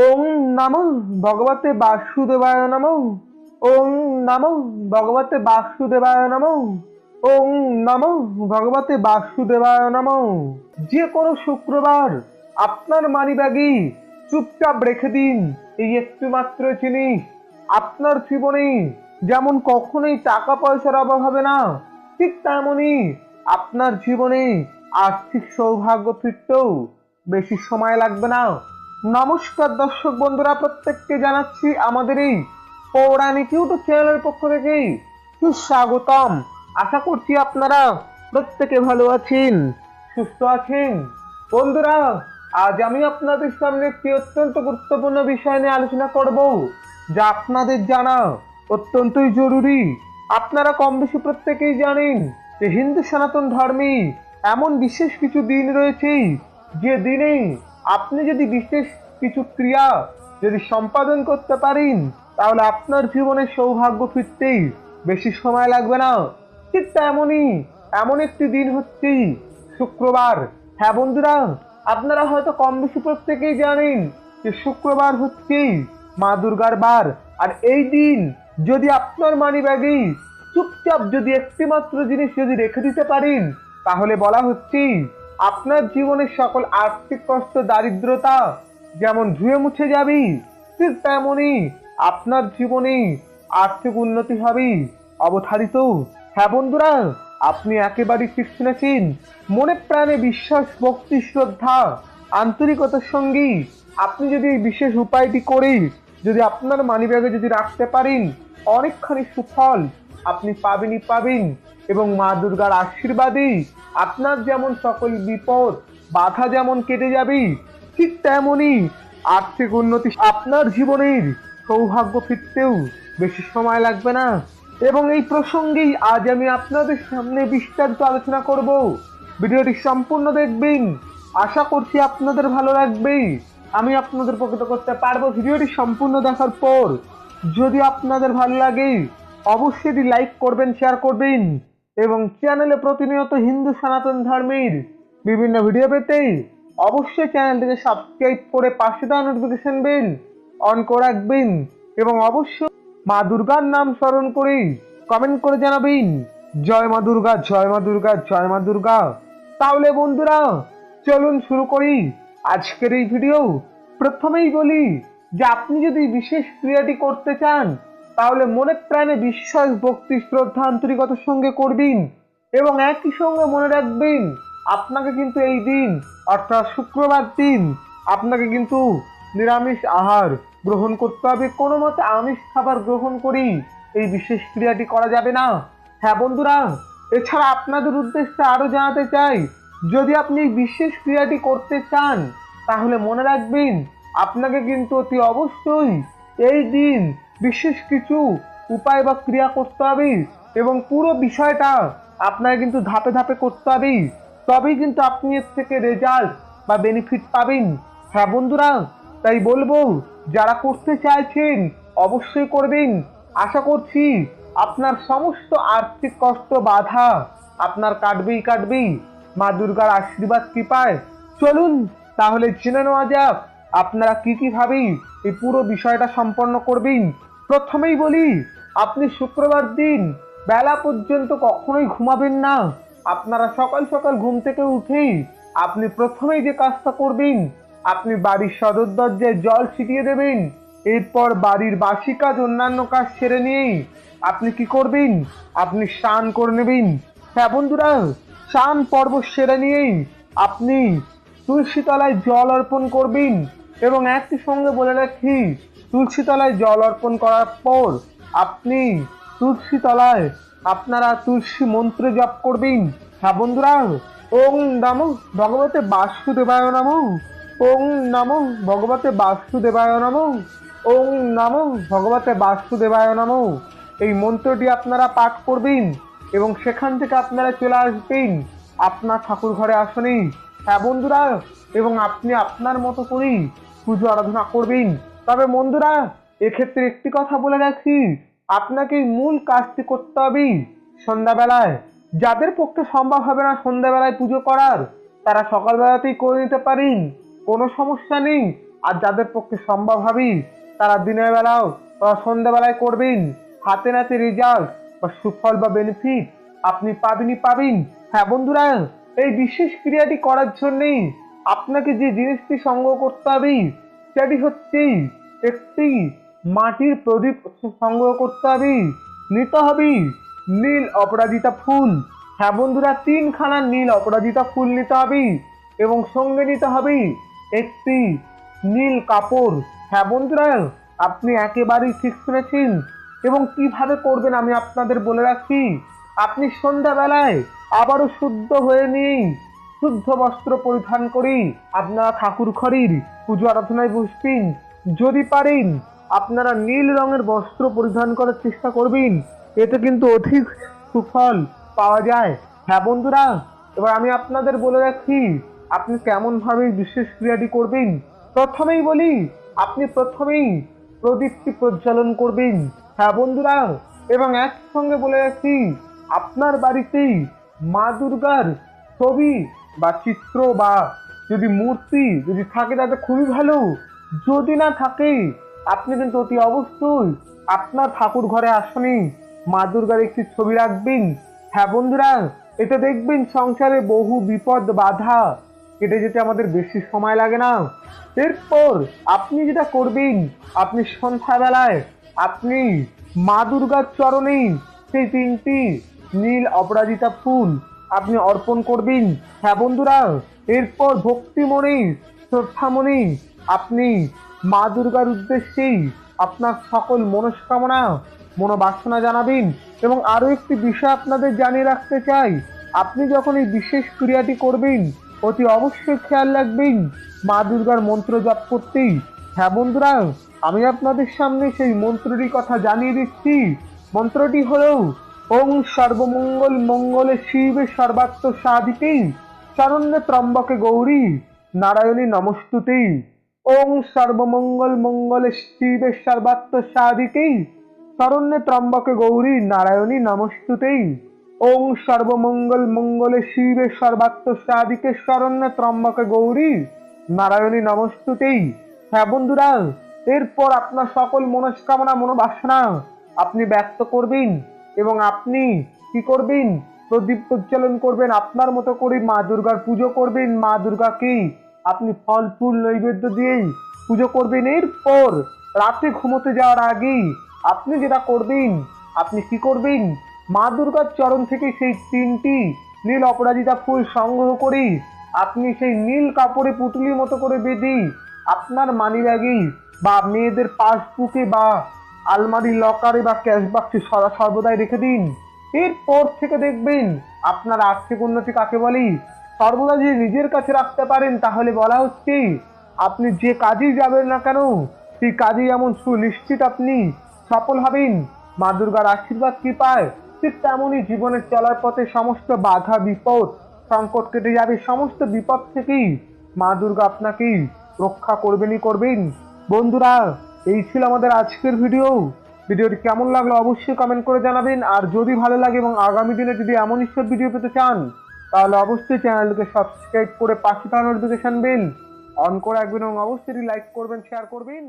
ওং নমঃ ভগবতে বাসুদেবায় নমঃ। ওং নমঃ ভগবতে বাসুদেবায় নমঃ। ওং নমঃ ভগবতে বাসুদেবায় নমঃ। যে কোনো শুক্রবার আপনার মানিব্যাগে চুপচাপ রেখে দিন এই একটি মাত্র জিনিস। আপনার জীবনে যেমন কখনোই টাকা পয়সার অভাব হবে না, ঠিক তেমনই আপনার জীবনে আর্থিক সৌভাগ্য ফিরতেও বেশি সময় লাগবে না। নমস্কার দর্শক বন্ধুরা, প্রত্যেককে জানাচ্ছি আমাদের এই পৌরাণিক ইউটিউব চ্যানেলের পক্ষ থেকে সুস্বাগতম। আশা করছি আপনারা প্রত্যেকে ভালো আছেন, সুস্থ আছেন। বন্ধুরা, আজ আমি আপনাদের সামনে একটি অত্যন্ত গুরুত্বপূর্ণ বিষয় নিয়ে আলোচনা করব, যা আপনাদের জানা অত্যন্তই জরুরি। আপনারা কম বেশি প্রত্যেকেই জানেন যে হিন্দু সনাতন ধর্মে এমন বিশেষ কিছু দিন রয়েছে যে দিনে আপনি যদি বিশেষ কিছু ক্রিয়া যদি সম্পাদন করতে পারেন, তাহলে আপনার জীবনে সৌভাগ্য ফিরতেই বেশি সময় লাগবে না। ঠিক তেমনই এমন একটি দিন হচ্ছে শুক্রবার। হ্যাঁ বন্ধুরা, আপনারা হয়তো কম বেশি প্রত্যেকেই জানেন যে শুক্রবার হচ্ছেই মা দুর্গার বার। আর এই দিন যদি আপনার মানি ব্যাগে চুপচাপ যদি একটি মাত্র জিনিস যদি রেখে দিতে পারেন, তাহলে বলা হচ্ছেই আপনার জীবনের সকল আর্থিক কষ্ট, দারিদ্রতা যেমন ধুয়ে মুছে যাবি, ঠিক তেমনই আপনার জীবনে আর্থিক উন্নতি হবে। অবধারিত। হ্যাঁ বন্ধুরা, আপনি একেবারে ঠিক শুনেছেন। মনে প্রাণে বিশ্বাস, ভক্তি, শ্রদ্ধা, আন্তরিকতার সঙ্গে আপনি যদি এই বিশেষ উপায়টি করে যদি আপনার মানিব্যাগে যদি রাখতে পারেন, অনেকখানি সুফল আপনি পাবেনই পাবেন এবং মা দুর্গার আশীর্বাদে আপনার যেমন সকল বিপদ, বাধা যেমন কেটে যাবে ঠিক তেমনই আর্থিক উন্নতি আপনার জীবনের সৌভাগ্য ফিরতেও বেশি সময় লাগবে না। এবং এই প্রসঙ্গেই আজ আমি আপনাদের সামনে বিস্তারিত আলোচনা করব। ভিডিওটি সম্পূর্ণ দেখবেন। আশা করছি আপনাদের ভালো লাগবে। আমি আপনাদের প্রকৃত করতে পারব। ভিডিওটি সম্পূর্ণ দেখার পর যদি আপনাদের ভালো লাগে, অবশ্যই লাইক করবেন, শেয়ার করবেন এবং চ্যানেলে প্রতিনিয়ত হিন্দু সনাতন ধর্মের বিভিন্ন ভিডিও পেতে অবশ্যই চ্যানেলটিকে সাবস্ক্রাইব করে পাশে দেওয়া নোটিফিকেশন বেল অন করে রাখবেন এবং অবশ্যই মা দুর্গার নাম স্মরণ করে কমেন্ট করে জানাবেন। জয় মা দুর্গা, জয় মা দুর্গা, জয় মা দুর্গা। তাহলে বন্ধুরা, চলুন শুরু করি আজকের এই ভিডিও প্রথমেই বলি যে আপনি যদি বিশেষ ক্রিয়াটি করতে চান, তাহলে মনে প্রাণে বিশ্বাস, ভক্তি, শ্রদ্ধা, আন্তরিকতার সঙ্গে করবেন এবং একই সঙ্গে মনে রাখবেন আপনাকে কিন্তু এই দিন, অর্থাৎ শুক্রবার দিন, আপনাকে কিন্তু নিরামিষ আহার গ্রহণ করতে হবে। কোনো মতে আমিষ খাবার গ্রহণ করি এই বিশেষ ক্রিয়াটি করা যাবে না। হ্যাঁ বন্ধুরা, এছাড়া আপনাদের উদ্দেশ্যে আরও জানাতে চাই, যদি আপনি এই বিশেষ ক্রিয়াটি করতে চান, তাহলে মনে রাখবেন, আপনাকে কিন্তু অতি অবশ্যই এই দিন বিশেষ কিছু উপায় বা ক্রিয়া করতে হবে এবং পুরো বিষয়টা আপনাকে কিন্তু ধাপে ধাপে করতে হবে। তবেই কিন্তু আপনি এর থেকে রেজাল্ট বা বেনিফিট পাবেন। হ্যাঁ বন্ধুরা, তাই বলব, যারা করতে চাইছেন, অবশ্যই করবেন। আশা করছি আপনার সমস্ত আর্থিক কষ্ট বাধা আপনার কাটবেই কাটবেই। মা দুর্গার আশীর্বাদ কৃপায়। চলুন তাহলে জেনে নেওয়া যাক, আপনারা কী কীভাবেই এই পুরো বিষয়টা সম্পন্ন করবেন। প্রথমেই বলি, আপনি শুক্রবার দিন বেলা পর্যন্ত কখনোই ঘুমাবেন না। আপনারা সকাল সকাল ঘুম থেকে উঠেই আপনি প্রথমেই যে কাজটা করবেন, আপনি বাড়ির সদর দরজায় জল ছিটিয়ে দেবেন, এরপর বাড়ির বাসি কাজ, অন্যান্য কাজ সেরে নিয়েই আপনি কি করবেন? আপনি স্নান করে নেবেন। হ্যাঁ বন্ধুরা, স্নান পর্ব সেরে নিয়েই আপনি তুলসী তলায় জল অর্পণ করবেন এবং একই সঙ্গে বলে রাখি তুলসী তলায় জল অর্পণ করার পর আপনি তুলসী তলায় আপনারা তুলসী মন্ত্র জপ করবেন। হ্যাঁ বন্ধুরা, ওং নমো ভগবতে বাসুদেবায় নমো। ওং নমো ভগবতে বাসুদেবায় নমো। ওং নমো ভগবতে বাসুদেবায় নমো। এই মন্ত্রটি আপনারা পাঠ করবেন এবং সেখান থেকে আপনারা চলে আসবেন। আপনার ঠাকুর ঘরে আসনেই হ্যাঁ বন্ধুরা, এবং আপনি আপনার মতো করেই পুজো আরাধনা করবেন। তবে বন্ধুরা, এক্ষেত্রে একটি কথা বলে রাখি। আপনাকে মূল কাজটি করতে হবে সন্ধ্যাবেলায়। যাদের পক্ষে সম্ভব হবে না সন্ধ্যাবেলায় পুজো করার, তারা সকালবেলাতেই করে নিতে পারেন, কোনো সমস্যা নেই। আর যাদের পক্ষে সম্ভব হবে, তারা দিনের বেলাও বা সন্ধ্যাবেলায় করবেন। হাতে নাতে রেজাল্ট বা সুফল বা বেনিফিট আপনি পাবেনই পাবেন। হ্যাঁ বন্ধুরা, এই বিশেষ ক্রিয়াটি করার জন্যে আপনাকে যে জিনিসটি সংগ্রহ করতে হবে, সেটি হচ্ছে একটি মাটির প্রদীপ সংগ্রহ করতে হবে, নিতে হবে। নীল অপরাজিতা ফুল। হ্যাঁ বন্ধুরা, তিনখানা নীল অপরাজিতা ফুল নিতে হবে এবং সঙ্গে নিতে হবে একটি নীল কাপড়। হ্যাঁ বন্ধুরা, আপনি একেবারেই ঠিক শুনেছেন এবং কীভাবে করবেন আমি আপনাদের বলে রাখি। আপনি সন্ধ্যাবেলায় আবারও শুদ্ধ হয়ে নিন শুদ্ধ বস্ত্র পরিধান করি আপনারা ঠাকুর ঘরের পুজো আরাধনায় বসবেন। যদি পারেন আপনারা নীল রঙের বস্ত্র পরিধান করার চেষ্টা করবেন। এতে কিন্তু অধিক সুফল পাওয়া যায়। হ্যাঁ বন্ধুরা, এবার আমি আপনাদের বলে রাখি, আপনি কেমন ভাবে বিশেষ ক্রিয়াটি করবেন? প্রথমেই বলি, আপনি প্রথমেই প্রদীপটি প্রজ্বলন করবেন। হ্যাঁ বন্ধুরা, এবং একসঙ্গে বলে রাখি, আপনার বাড়িতেই মা দুর্গার ছবি বা চিত্র বা যদি মূর্তি যদি থাকে তাতে খুবই ভালো। যদি না থাকে আপনি কিন্তু অতি অবশ্যই আপনার ঠাকুর ঘরে আসনে, মা দুর্গার একটি ছবি রাখবেন। হ্যাঁ বন্ধুরা এতে দেখবেন সংসারে বহু বিপদ, বাধা। কেটে যেতে আমাদের বেশি সময় লাগে না। এরপর আপনি যেটা করবেন, আপনি সন্ধ্যাবেলায় আপনি মা দুর্গার চরণে সেই তিনটি নীল অপরাজিতা ফুল আপনি অর্পণ করবেন। হ্যাঁ বন্ধুরা, এরপর ভক্তিমণি, শ্রদ্ধামণি আপনি মা দুর্গার উদ্দেশ্যেই আপনার সকল মনস্কামনা, মনোবাসনা জানাবেন এবং আরও একটি বিষয় আপনাদের জানিয়ে রাখতে চাই। আপনি যখন এই বিশেষ ক্রিয়াটি করবেন, অতি অবশ্যই খেয়াল রাখবেন, মা দুর্গার মন্ত্র জপ করতেই। হ্যাঁ বন্ধুরা, আমি আপনাদের সামনে সেই মন্ত্রটির কথা জানিয়ে দিচ্ছি। মন্ত্রটি হলো, ওং সর্বমঙ্গল মঙ্গলে শিবে সর্বাত্ম সাধিতেই চরণ্যে ত্রম্বকে গৌরী, নারায়ণী নমস্তুতে ওং সর্বমঙ্গল মঙ্গলে শিবে সর্বাত্ম সাধিকে শরণ্য ত্রম্বকে গৌরী নারায়ণী নমস্তুতেই। ওং সর্বমঙ্গল মঙ্গলে শিবে সর্বাত্ম সাধিকে শরণ্যে ত্রম্বকে গৌরী নারায়ণী নমস্তুতেই। হ্যাঁ বন্ধুরা, এরপর আপনার সকল মনস্কামনা, মনোবাসনা আপনি ব্যক্ত করবেন এবং আপনি কি করবেন? প্রদীপ প্রজ্বলন করবেন, আপনার মতো করে মা দুর্গার পুজো করবেন। মা দুর্গাকে আপনি ফল, ফুল, নৈবেদ্য দিয়েই পুজো করবেন এরপর রাতে ঘুমোতে যাওয়ার আগেই আপনি যেটা করবেন, আপনি কি করবেন? মা দুর্গার চরণ থেকে সেই তিনটি নীল অপরাজিতা ফুল সংগ্রহ করে আপনি সেই নীল কাপড়ে পুতুলির মতো করে বেঁধে আপনার মানি ব্যাগে বা মেয়েদের পাসবুকে বা আলমারি লকারে বা ক্যাশ বাক্সে সদা সর্বদাই রেখে দিন। এরপর থেকে দেখবেন আপনার আর্থিক উন্নতি কাকে বলি? সর্বদা যদি নিজের কাছে রাখতে পারেন, তাহলে বলা হচ্ছে, আপনি যে কাজেই যাবেন না কেন, সেই কাজেই এমন সুনিশ্চিত আপনি সফল হবেন। মা দুর্গার আশীর্বাদ কি পায় ঠিক তেমনই জীবনের চলার পথে সমস্ত বাধা, বিপদ, সংকট কেটে যাবে। সমস্ত বিপদ থেকেই মা দুর্গা আপনাকেই রক্ষা করবেনই করবেন। বন্ধুরা, এই ছিল আমাদের আজকের ভিডিও। ভিডিওটি কেমন লাগল অবশ্যই কমেন্ট করে জানাবেন। আর যদি ভালো লাগে এবং আগামী দিনে যদি এমন ঈশ্বর ভিডিও পেতে চান তাহলে অবশ্যই চ্যানেলটিকে সাবস্ক্রাইব করে পাশে থাকা নোটিফিকেশন বেল অন করে রাখবেন এবং অবশ্যই লাইক করবেন শেয়ার করবেন।